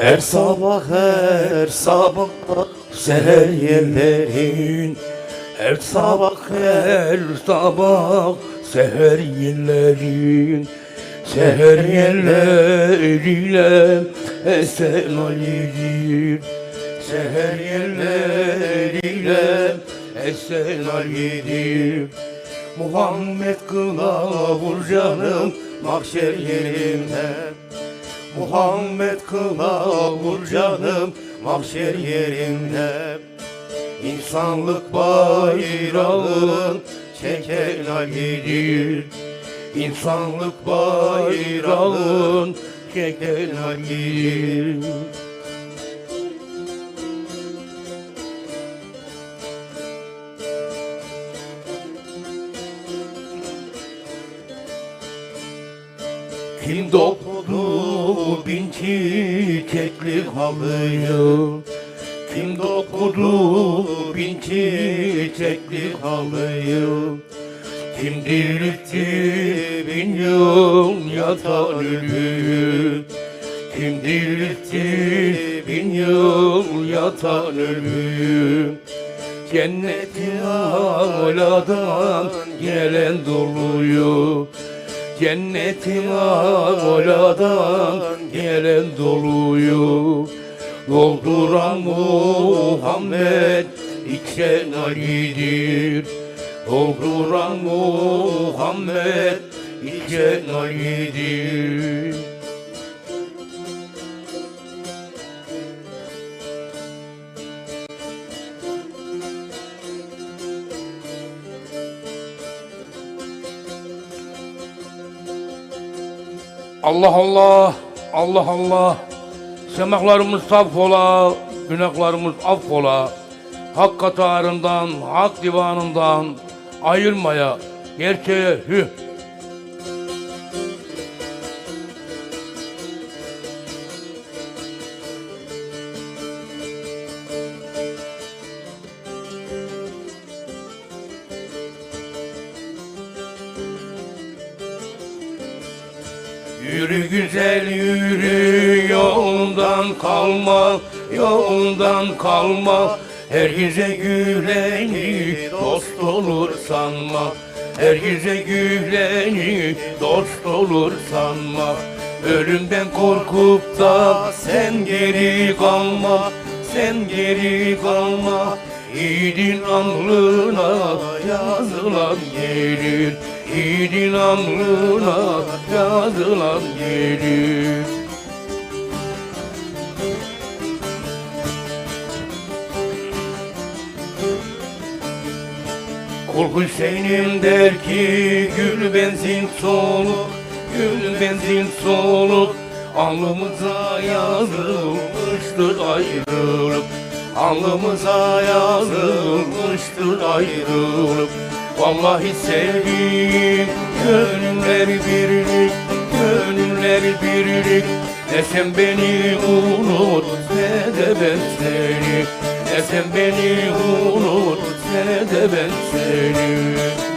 Her sabah her sabah seher yerlerin Her sabah her sabah seher yerlerin Seher yerleriyle esen alidir. Seher yerleriyle esen alidir. Muhammed kılavuz canım mahşer yerinde Muhammed kılavuz canım mahşer yerinde. İnsanlık bayrağın çeken alidir İnsanlık bayrağın çeken alidir Kim dokudu bin çiçekli halıyı? Kim dokudu bin çiçekli halıyı? Kim diriltti bin yıl yatan ölüyü Kim diriltti bin yıl yatan ölüyü Cenneti aladan gelen doluyu Cenneti aladan gelen doluyu Dolduran Muhammed içen Ali'dir Dolduran Muhammed içen Ali'dir Allah Allah, Allah Allah. Semahlarımız saf ola, günahlarımız affola. Hak katarından, hak divanından ayırmaya, gerçeğe hüh. Yürü güzel yürü yolundan kalma yolundan kalma. Herkese güleni dost olur sanma. Herkese güleni dost olur sanma. Ölümden korkup da sen geri kalma Sen geri kalma. Yiğidin alnına yazılan gelir Yiğidin alnına yazılan gelir Kul Hüseyin'im der ki gül benzin soluk Gül benzin soluk. Alnımıza yazılmıştır ayrılık. Alnımıza yazılmıştır ayrılık Vallahi sevdiğim gönüller birlik Gönüller birlik. Ne sen beni unut ne de ben seni. Ne sen beni unut ne de ben seni